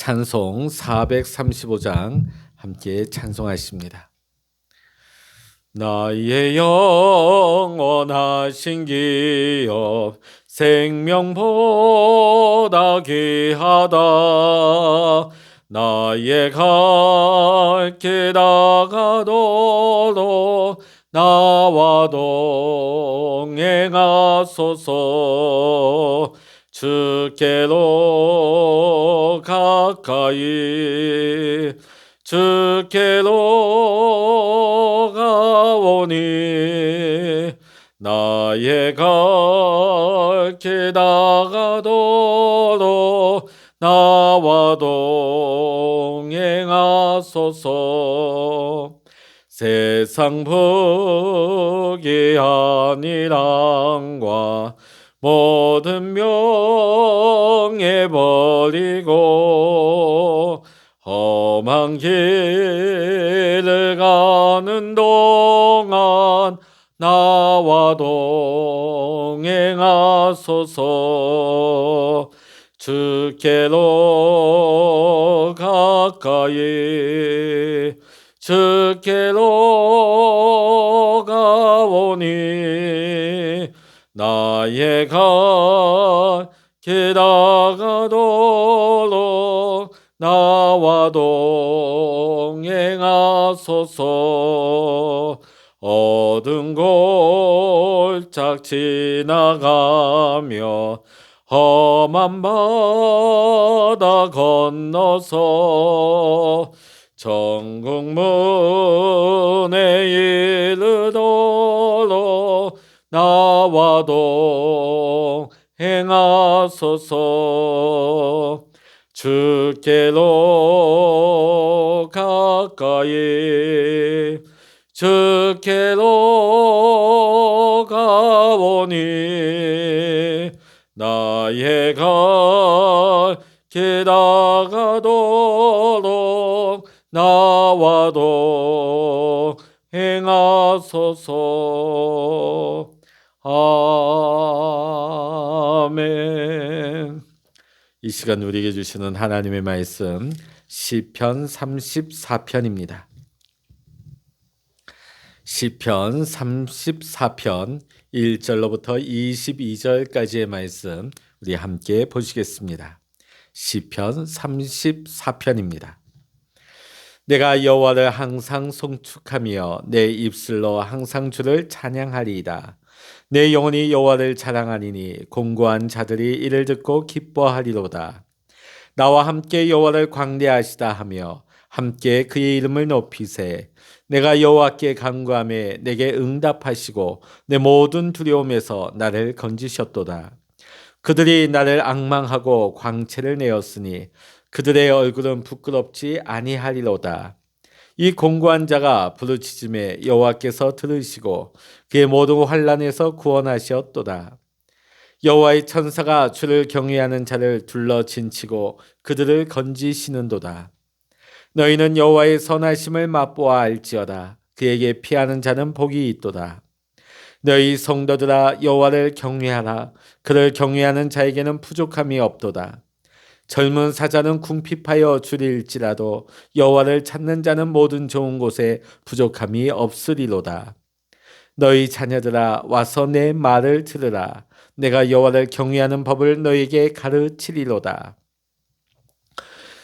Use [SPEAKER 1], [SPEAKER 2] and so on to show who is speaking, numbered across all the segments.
[SPEAKER 1] 찬송 435장 함께 찬송하십니다. 나의 영원하신 기업 생명보다 귀하다 나의 갈길 나가도록 나와 동행하소서 주께로 가까이 주께로 가오니 나의 갈길 나가도록 나와 동행하소서. 세상 복이 아니란과 모든 명예 버리고 험한 길을 가는 동안 나와 동행하소서. 주께로 가까이 주께로 나의 갈길 나가도록 나와 동행하소서. 어두운 골짝 지나가며 험한 바다 건너서 전국문에 이르도록 나와 동행하소서. 주께로 가까이 주께로 가오니 나의 갈길 나가도록 나와 동행하소서 아멘 이 시간 우리에게 주시는 하나님의 말씀 시편 34편입니다. 시편 34편 1절로부터 22절까지의 말씀 우리 함께 보시겠습니다. 시편 34편입니다. 내가 여호와를 항상 송축하며 내 입술로 항상 주를 찬양하리이다. 내 영혼이 여호와를 자랑하리니 공고한 자들이 이를 듣고 기뻐하리로다. 나와 함께 여호와를 광대하시다 하며 함께 그의 이름을 높이세. 내가 여호와께 간구함에 내게 응답하시고 내 모든 두려움에서 나를 건지셨도다. 그들이 나를 악망하고 광채를 내었으니 그들의 얼굴은 부끄럽지 아니하리로다. 이 공고한 자가 부르짖음에 여호와께서 들으시고 그의 모든 환란에서 구원하셨도다. 여호와의 천사가 주를 경외하는 자를 둘러 진치고 그들을 건지시는도다. 너희는 여호와의 선하심을 맛보아 알지어다. 그에게 피하는 자는 복이 있도다. 너희 성도들아 여호와를 경외하라. 그를 경외하는 자에게는 부족함이 없도다. 젊은 사자는 궁핍하여 줄일지라도 여호와를 찾는 자는 모든 좋은 곳에 부족함이 없으리로다. 너희 자녀들아 와서 내 말을 들으라. 내가 여호와를 경외하는 법을 너에게 가르치리로다.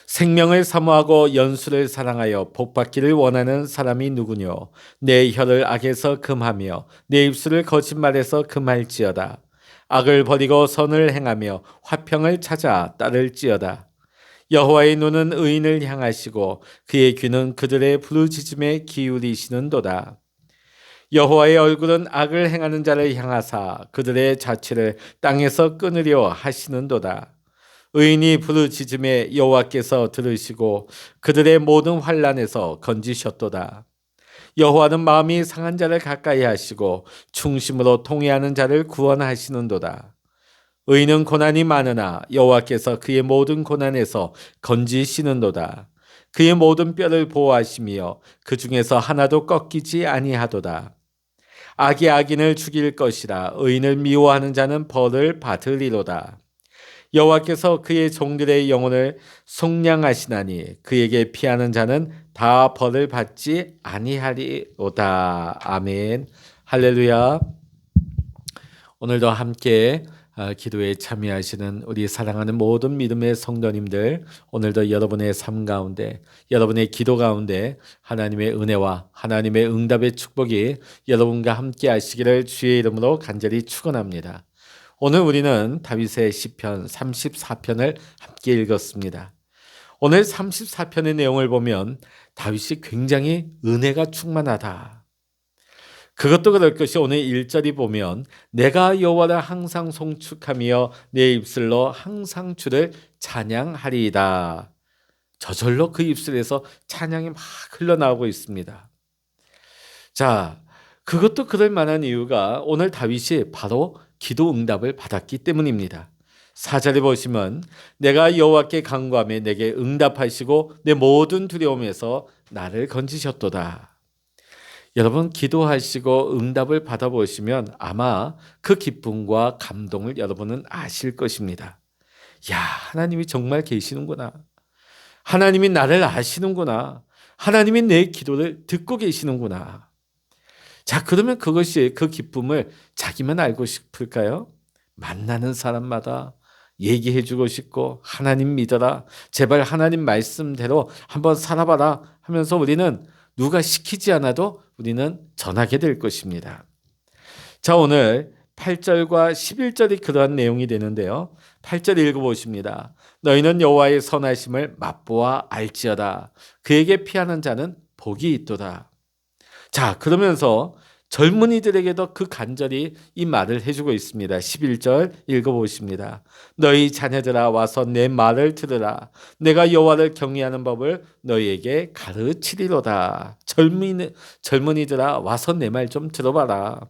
[SPEAKER 1] 생명을 사모하고 연수를 사랑하여 복받기를 원하는 사람이 누구뇨? 내 혀를 악에서 금하며 내 입술을 거짓말에서 금할지어다. 악을 버리고 선을 행하며 화평을 찾아 따를지어다. 여호와의 눈은 의인을 향하시고 그의 귀는 그들의 부르짖음에 기울이시는도다. 여호와의 얼굴은 악을 행하는 자를 향하사 그들의 자취를 땅에서 끊으려 하시는도다. 의인이 부르짖음에 여호와께서 들으시고 그들의 모든 환란에서 건지셨도다. 여호와는 마음이 상한 자를 가까이 하시고 충심으로 통회하는 자를 구원하시는도다. 의인은 고난이 많으나 여호와께서 그의 모든 고난에서 건지시는도다. 그의 모든 뼈를 보호하시며 그 중에서 하나도 꺾이지 아니하도다. 악이 악인을 죽일 것이라 의인을 미워하는 자는 벌을 받으리로다. 여호와께서 그의 종들의 영혼을 속량하시나니 그에게 피하는 자는 다 벌을 받지 아니하리로다. 아멘. 할렐루야. 오늘도 함께 아, 기도에 참여하시는 우리 사랑하는 모든 믿음의 성도님들 오늘도 여러분의 삶 가운데 여러분의 기도 가운데 하나님의 은혜와 하나님의 응답의 축복이 여러분과 함께 하시기를 주의 이름으로 간절히 축원합니다. 오늘 우리는 다윗의 시편 34편을 함께 읽었습니다. 오늘 34편의 내용을 보면 다윗이 굉장히 은혜가 충만하다. 그것도 그럴 것이 오늘 1절이 보면 내가 여호와를 항상 송축하며 내 입술로 항상 주를 찬양하리이다. 저절로 그 입술에서 찬양이 막 흘러나오고 있습니다. 자, 그것도 그럴 만한 이유가 오늘 다윗이 바로 기도 응답을 받았기 때문입니다. 사절에 보시면 내가 여호와께 간구하며 내게 응답하시고 내 모든 두려움에서 나를 건지셨도다. 여러분 기도하시고 응답을 받아보시면 아마 그 기쁨과 감동을 여러분은 아실 것입니다. 야, 하나님이 정말 계시는구나. 하나님이 나를 아시는구나. 하나님이 내 기도를 듣고 계시는구나. 자, 그러면 그것이 그 기쁨을 자기만 알고 싶을까요? 만나는 사람마다 얘기해 주고 싶고 하나님 믿어라. 제발 하나님 말씀대로 한번 살아봐라 하면서 우리는 누가 시키지 않아도 우리는 전하게 될 것입니다. 자, 오늘 8절과 11절이 그러한 내용이 되는데요. 8절 읽어보십니다. 너희는 여호와의 선하심을 맛보아 알지어다. 그에게 피하는 자는 복이 있도다. 자, 그러면서 젊은이들에게도 그 간절히 이 말을 해주고 있습니다. 11절 읽어보십니다. 너희 자녀들아 와서 내 말을 들으라. 내가 여호와를 경외하는 법을 너희에게 가르치리로다. 젊은 젊은이들아 와서 내 말 좀 들어봐라.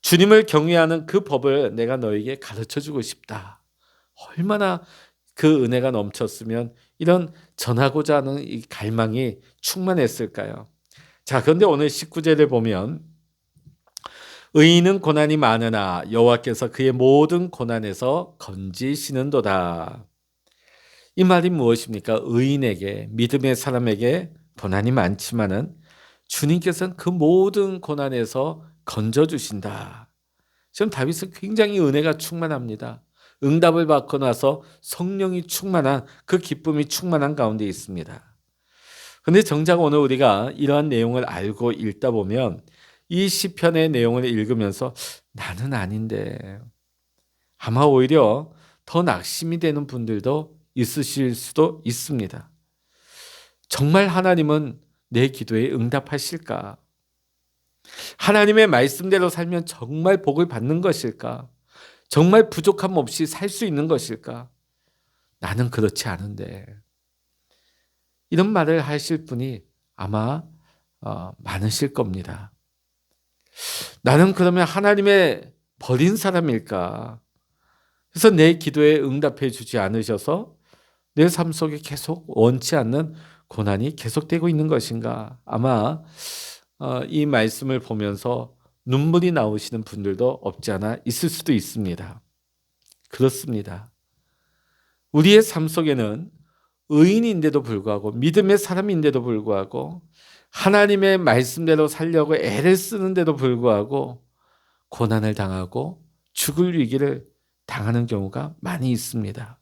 [SPEAKER 1] 주님을 경외하는 그 법을 내가 너에게 가르쳐 주고 싶다. 얼마나 그 은혜가 넘쳤으면 이런 전하고자 하는 이 갈망이 충만했을까요? 자, 그런데 오늘 19절을 보면 의인은 고난이 많으나 여호와께서 그의 모든 고난에서 건지시는도다. 이 말이 무엇입니까? 의인에게 믿음의 사람에게 고난이 많지만은 주님께서는 그 모든 고난에서 건져 주신다. 지금 다윗은 굉장히 은혜가 충만합니다. 응답을 받고 나서 성령이 충만한 그 기쁨이 충만한 가운데 있습니다. 근데 정작 오늘 우리가 이러한 내용을 알고 읽다 보면 이 시편의 내용을 읽으면서 나는 아닌데 아마 오히려 더 낙심이 되는 분들도 있으실 수도 있습니다. 정말 하나님은 내 기도에 응답하실까? 하나님의 말씀대로 살면 정말 복을 받는 것일까? 정말 부족함 없이 살 수 있는 것일까? 나는 그렇지 않은데. 이런 말을 하실 분이 아마 어, 많으실 겁니다. 나는 그러면 하나님의 버린 사람일까? 그래서 내 기도에 응답해 주지 않으셔서 내 삶 속에 계속 원치 않는 고난이 계속되고 있는 것인가? 아마 어, 이 말씀을 보면서 눈물이 나오시는 분들도 없지 않아 있을 수도 있습니다. 그렇습니다. 우리의 삶 속에는 의인인데도 불구하고 믿음의 사람인데도 불구하고 하나님의 말씀대로 살려고 애를 쓰는데도 불구하고 고난을 당하고 죽을 위기를 당하는 경우가 많이 있습니다.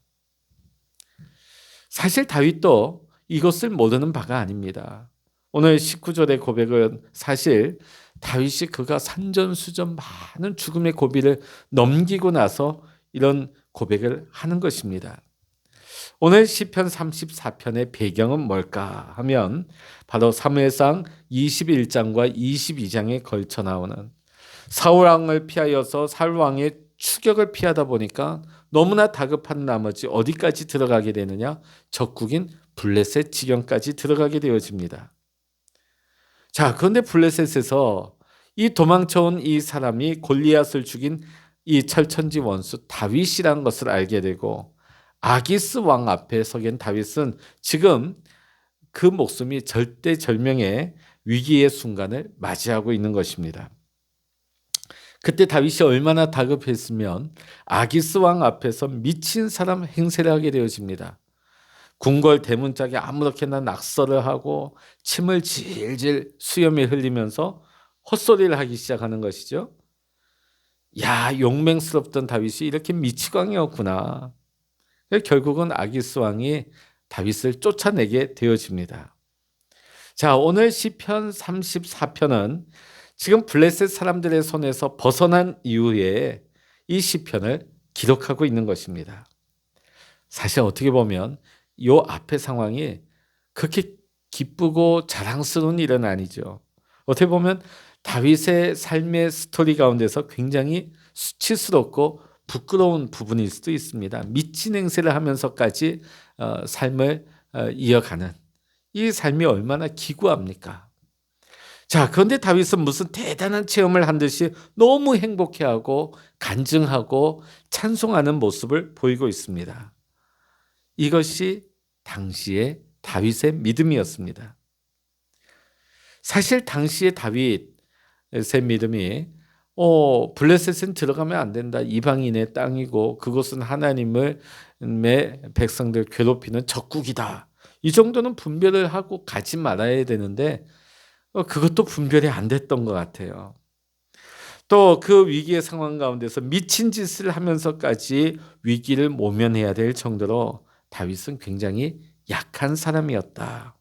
[SPEAKER 1] 사실 다윗도 이것을 모르는 바가 아닙니다. 오늘 19절의 고백은 사실 다윗이 그가 산전수전 많은 죽음의 고비를 넘기고 나서 이런 고백을 하는 것입니다. 오늘 시편 34편의 배경은 뭘까 하면 바로 사무엘상 21장과 22장에 걸쳐 나오는 사울 왕을 피하여서 사울 왕의 추격을 피하다 보니까 너무나 다급한 나머지 어디까지 들어가게 되느냐? 적국인 블레셋 지경까지 들어가게 되어집니다. 자, 그런데 블레셋에서 이 도망쳐온 이 사람이 골리앗을 죽인 이 철천지 원수 다윗이라는 것을 알게 되고 아기스 왕 앞에 서긴 다윗은 지금 그 목숨이 절대절명의 위기의 순간을 맞이하고 있는 것입니다. 그때 다윗이 얼마나 다급했으면 아기스 왕 앞에서 미친 사람 행세를 하게 되어집니다. 궁궐 대문짝에 아무렇게나 낙서를 하고 침을 질질 수염에 흘리면서 헛소리를 하기 시작하는 것이죠. 야, 용맹스럽던 다윗이 이렇게 미치광이었구나. 결국은 아기스 왕이 다윗을 쫓아내게 되어집니다. 자, 오늘 시편 34편은 지금 블레셋 사람들의 손에서 벗어난 이후에 이 시편을 기록하고 있는 것입니다. 사실 어떻게 보면 이 앞의 상황이 그렇게 기쁘고 자랑스러운 일은 아니죠. 어떻게 보면 다윗의 삶의 스토리 가운데서 굉장히 수치스럽고 부끄러운 부분일 수도 있습니다. 미친 행세를 하면서까지 어, 삶을 어, 이어가는 이 삶이 얼마나 기구합니까? 자, 그런데 다윗은 무슨 대단한 체험을 한 듯이 너무 행복해하고 간증하고 찬송하는 모습을 보이고 있습니다. 이것이 당시의 다윗의 믿음이었습니다. 사실 당시의 다윗의 믿음이 어, 블레셋은 들어가면 안 된다. 이방인의 땅이고 그것은 하나님을 백성들 괴롭히는 적국이다. 이 정도는 분별을 하고 가지 말아야 되는데 어, 그것도 분별이 안 됐던 것 같아요. 또 그 위기의 상황 가운데서 미친 짓을 하면서까지 위기를 모면해야 될 정도로 다윗은 굉장히 약한 사람이었다.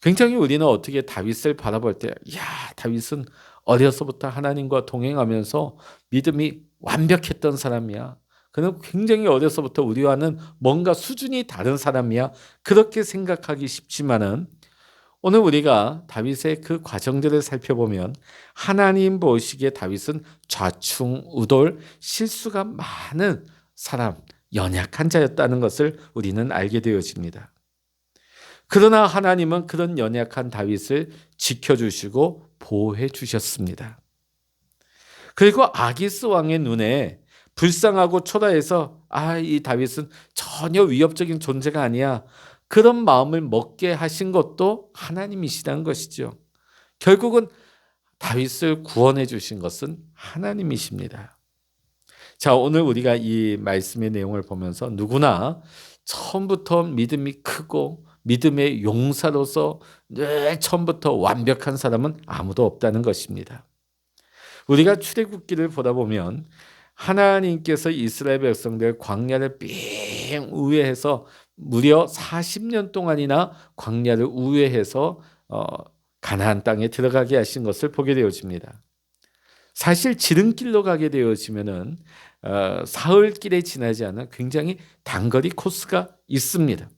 [SPEAKER 1] 굉장히 우리는 어떻게 다윗을 바라볼 때, 야, 다윗은 어려서부터 하나님과 동행하면서 믿음이 완벽했던 사람이야. 그는 굉장히 어려서부터 우리와는 뭔가 수준이 다른 사람이야. 그렇게 생각하기 쉽지만은 오늘 우리가 다윗의 그 과정들을 살펴보면 하나님 보시기에 다윗은 좌충우돌 실수가 많은 사람, 연약한 자였다는 것을 우리는 알게 되어집니다. 그러나 하나님은 그런 연약한 다윗을 지켜주시고 보호해 주셨습니다. 그리고 아기스 왕의 눈에 불쌍하고 초라해서 아, 이 다윗은 전혀 위협적인 존재가 아니야. 그런 마음을 먹게 하신 것도 하나님이시다는 것이죠. 결국은 다윗을 구원해 주신 것은 하나님이십니다. 자, 오늘 우리가 이 말씀의 내용을 보면서 누구나 처음부터 믿음이 크고 믿음의 용사로서 늘 처음부터 완벽한 사람은 아무도 없다는 것입니다. 우리가 출애굽기를 보다 보면 하나님께서 이스라엘 백성들 광야를 삥 우회해서 무려 40년 동안이나 광야를 우회해서 어, 가나안 땅에 들어가게 하신 것을 보게 되어집니다. 사실 지름길로 가게 되어지면은 어, 사흘길에 지나지 않은 굉장히 단거리 코스가 있습니다.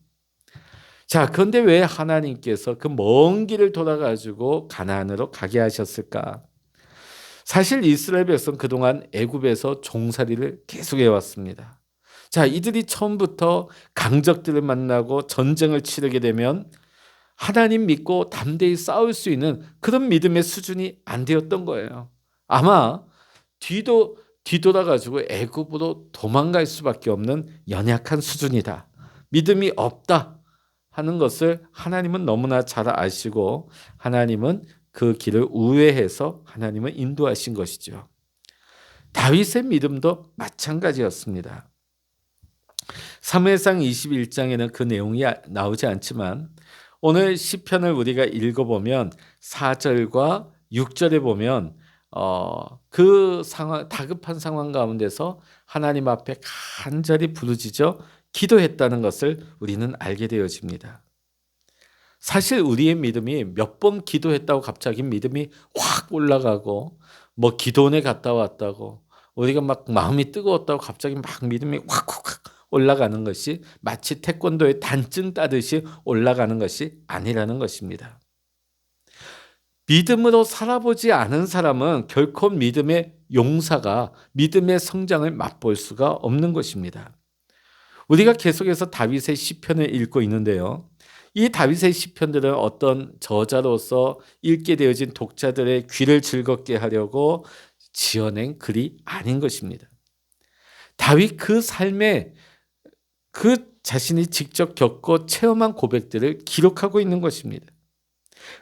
[SPEAKER 1] 자, 그런데 왜 하나님께서 그 먼 길을 돌아가지고 가나안으로 가게 하셨을까? 사실 이스라엘 백성 그동안 애굽에서 종살이를 계속해 왔습니다. 자, 이들이 처음부터 강적들을 만나고 전쟁을 치르게 되면 하나님 믿고 담대히 싸울 수 있는 그런 믿음의 수준이 안 되었던 거예요. 아마 뒤도 뒤돌아 가지고 애굽으로 도망갈 수밖에 없는 연약한 수준이다. 믿음이 없다. 하는 것을 하나님은 너무나 잘 아시고 하나님은 그 길을 우회해서 하나님은 인도하신 것이죠. 다윗의 믿음도 마찬가지였습니다. 사무엘상 21장에는 그 내용이 나오지 않지만 오늘 시편을 우리가 읽어보면 4절과 6절에 보면 어, 그 상황 다급한 상황 가운데서 하나님 앞에 간절히 부르짖어 기도했다는 것을 우리는 알게 되어집니다. 사실 우리의 믿음이 몇 번 기도했다고 갑자기 믿음이 확 올라가고 뭐 기도원에 갔다 왔다고 우리가 막 마음이 뜨거웠다고 갑자기 막 믿음이 확확 올라가는 것이 마치 태권도의 단증 따듯이 올라가는 것이 아니라는 것입니다. 믿음으로 살아보지 않은 사람은 결코 믿음의 용사가 믿음의 성장을 맛볼 수가 없는 것입니다. 우리가 계속해서 다윗의 시편을 읽고 있는데요. 이 다윗의 시편들은 어떤 저자로서 읽게 되어진 독자들의 귀를 즐겁게 하려고 지어낸 글이 아닌 것입니다. 다윗 그 삶에 그 자신이 직접 겪고 체험한 고백들을 기록하고 있는 것입니다.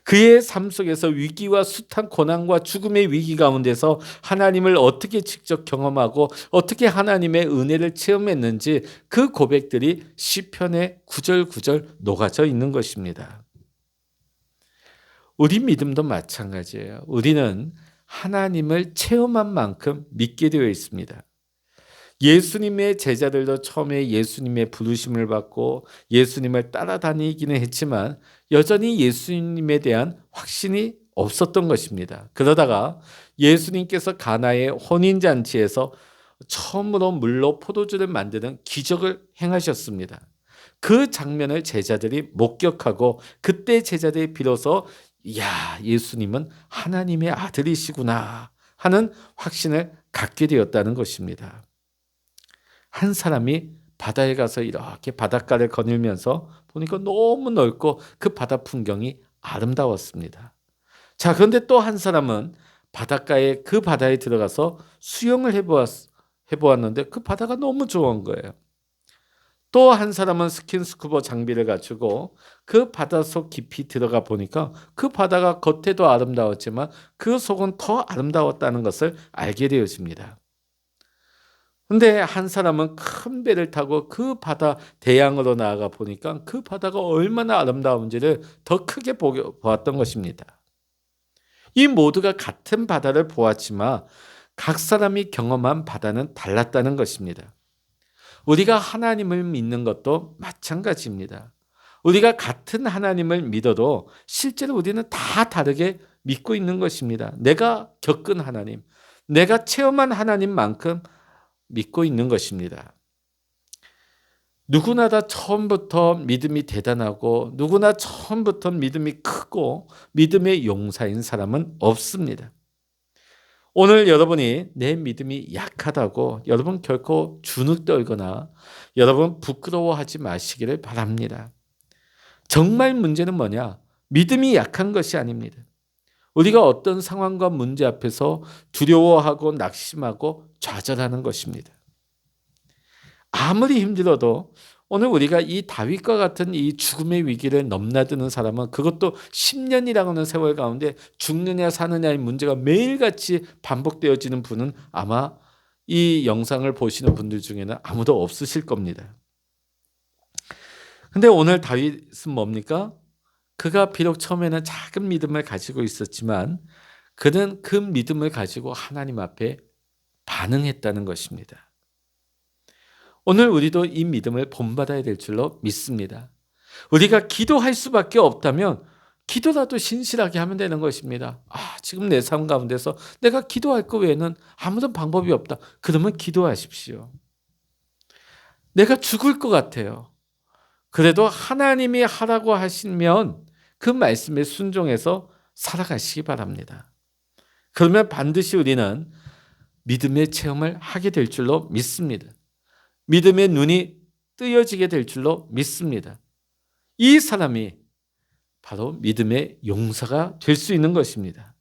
[SPEAKER 1] 그의 삶 속에서 위기와 숱한 고난과 죽음의 위기 가운데서 하나님을 어떻게 직접 경험하고 어떻게 하나님의 은혜를 체험했는지 그 고백들이 시편에 구절구절 녹아져 있는 것입니다. 우리 믿음도 마찬가지예요. 우리는 하나님을 체험한 만큼 믿게 되어 있습니다. 예수님의 제자들도 처음에 예수님의 부르심을 받고 예수님을 따라다니기는 했지만 여전히 예수님에 대한 확신이 없었던 것입니다. 그러다가 예수님께서 가나의 혼인 잔치에서 처음으로 물로 포도주를 만드는 기적을 행하셨습니다. 그 장면을 제자들이 목격하고 그때 제자들이 비로소 야 예수님은 하나님의 아들이시구나 하는 확신을 갖게 되었다는 것입니다. 한 사람이 바다에 가서 이렇게 바닷가를 거닐면서 보니까 너무 넓고 그 바다 풍경이 아름다웠습니다. 자, 그런데 또 한 사람은 바닷가에 그 바다에 들어가서 수영을 해보았, 해보았는데 그 바다가 너무 좋은 거예요. 또 한 사람은 스킨스쿠버 장비를 갖추고 그 바닷속 깊이 들어가 보니까 그 바다가 겉에도 아름다웠지만 그 속은 더 아름다웠다는 것을 알게 되어집니다. 근데 한 사람은 큰 배를 타고 그 바다 대양으로 나아가 보니까 그 바다가 얼마나 아름다운지를 더 크게 보았던 것입니다. 이 모두가 같은 바다를 보았지만 각 사람이 경험한 바다는 달랐다는 것입니다. 우리가 하나님을 믿는 것도 마찬가지입니다. 우리가 같은 하나님을 믿어도 실제로 우리는 다 다르게 믿고 있는 것입니다. 내가 겪은 하나님, 내가 체험한 하나님만큼 믿고 있는 것입니다. 누구나 다 처음부터 믿음이 대단하고 누구나 처음부터 믿음이 크고 믿음의 용사인 사람은 없습니다. 오늘 여러분이 내 믿음이 약하다고 여러분 결코 주눅 떨거나 여러분 부끄러워하지 마시기를 바랍니다. 정말 문제는 뭐냐? 믿음이 약한 것이 아닙니다. 우리가 어떤 상황과 문제 앞에서 두려워하고 낙심하고 좌절하는 것입니다. 아무리 힘들어도 오늘 우리가 이 다윗과 같은 이 죽음의 위기를 넘나드는 사람은 그것도 10년이라고 하는 세월 가운데 죽느냐 사느냐의 문제가 매일같이 반복되어지는 분은 아마 이 영상을 보시는 분들 중에는 아무도 없으실 겁니다. 근데 오늘 다윗은 뭡니까? 그가 비록 처음에는 작은 믿음을 가지고 있었지만 그는 그 믿음을 가지고 하나님 앞에 반응했다는 것입니다. 오늘 우리도 이 믿음을 본받아야 될 줄로 믿습니다. 우리가 기도할 수밖에 없다면 기도라도 신실하게 하면 되는 것입니다. 아, 지금 내 삶 가운데서 내가 기도할 것 외에는 아무런 방법이 없다. 그러면 기도하십시오. 내가 죽을 것 같아요. 그래도 하나님이 하라고 하시면 그 말씀에 순종해서 살아가시기 바랍니다. 그러면 반드시 우리는 믿음의 체험을 하게 될 줄로 믿습니다. 믿음의 눈이 뜨여지게 될 줄로 믿습니다. 이 사람이 바로 믿음의 용사가 될 수 있는 것입니다.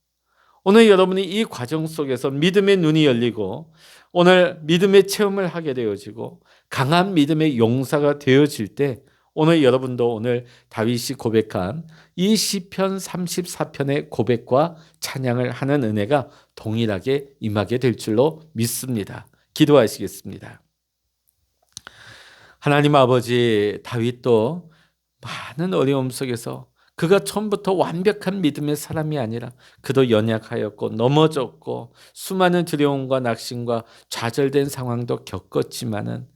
[SPEAKER 1] 오늘 여러분이 이 과정 속에서 믿음의 눈이 열리고 오늘 믿음의 체험을 하게 되어지고 강한 믿음의 용사가 되어질 때 오늘 여러분도 오늘 다윗이 고백한 이 시편 34편의 고백과 찬양을 하는 은혜가 동일하게 임하게 될 줄로 믿습니다. 기도하시겠습니다. 하나님 아버지 다윗도 많은 어려움 속에서 그가 처음부터 완벽한 믿음의 사람이 아니라 그도 연약하였고 넘어졌고 수많은 두려움과 낙심과 좌절된 상황도 겪었지만은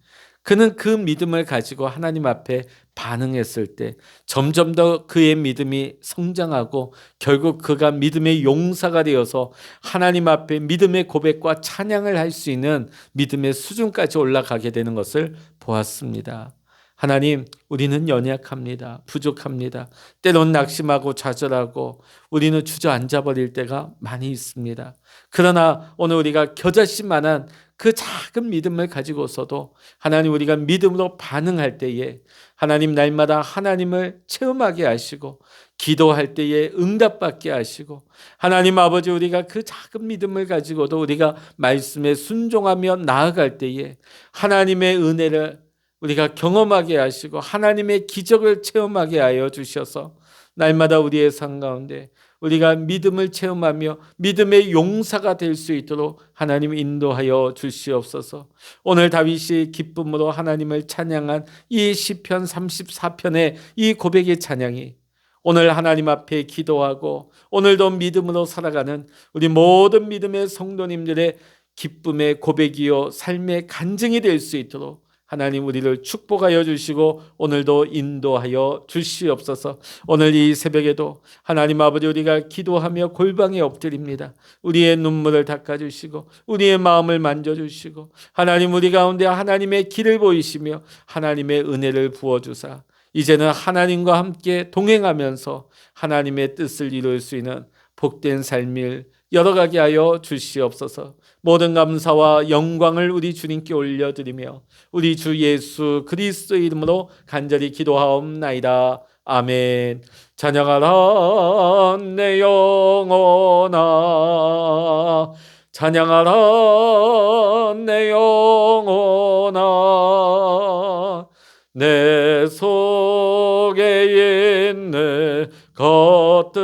[SPEAKER 1] 그는 그 믿음을 가지고 하나님 앞에 반응했을 때 점점 더 그의 믿음이 성장하고 결국 그가 믿음의 용사가 되어서 하나님 앞에 믿음의 고백과 찬양을 할 수 있는 믿음의 수준까지 올라가게 되는 것을 보았습니다. 하나님, 우리는 연약합니다. 부족합니다. 때론 낙심하고 좌절하고 우리는 주저앉아 버릴 때가 많이 있습니다. 그러나 오늘 우리가 겨자씨만한 그 작은 믿음을 가지고서도 하나님 우리가 믿음으로 반응할 때에 하나님 날마다 하나님을 체험하게 하시고 기도할 때에 응답받게 하시고 하나님 아버지 우리가 그 작은 믿음을 가지고도 우리가 말씀에 순종하며 나아갈 때에 하나님의 은혜를 우리가 경험하게 하시고 하나님의 기적을 체험하게 하여 주셔서 날마다 우리의 삶 가운데 우리가 믿음을 체험하며 믿음의 용사가 될 수 있도록 하나님 인도하여 주시옵소서. 오늘 다윗이 기쁨으로 하나님을 찬양한 이 시편 34편의 이 고백의 찬양이 오늘 하나님 앞에 기도하고 오늘도 믿음으로 살아가는 우리 모든 믿음의 성도님들의 기쁨의 고백이요 삶의 간증이 될 수 있도록 하나님 우리를 축복하여 주시고 오늘도 인도하여 주시옵소서. 오늘 이 새벽에도 하나님 아버지 우리가 기도하며 골방에 엎드립니다. 우리의 눈물을 닦아 주시고 우리의 마음을 만져 주시고 하나님 우리 가운데 하나님의 길을 보이시며 하나님의 은혜를 부어 주사 이제는 하나님과 함께 동행하면서 하나님의 뜻을 이룰 수 있는 복된 삶을 열어가게 하여 주시옵소서. 모든 감사와 영광을 우리 주님께 올려드리며 우리 주 예수 그리스도 이름으로 간절히 기도하옵나이다. 아멘. 찬양하라 내 영혼아 찬양하라 내 영혼아 내 속에 있는 것들아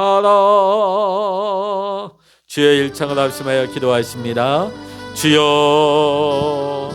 [SPEAKER 1] 하라. 주의 일창을 합심하여 기도하십니다. 주여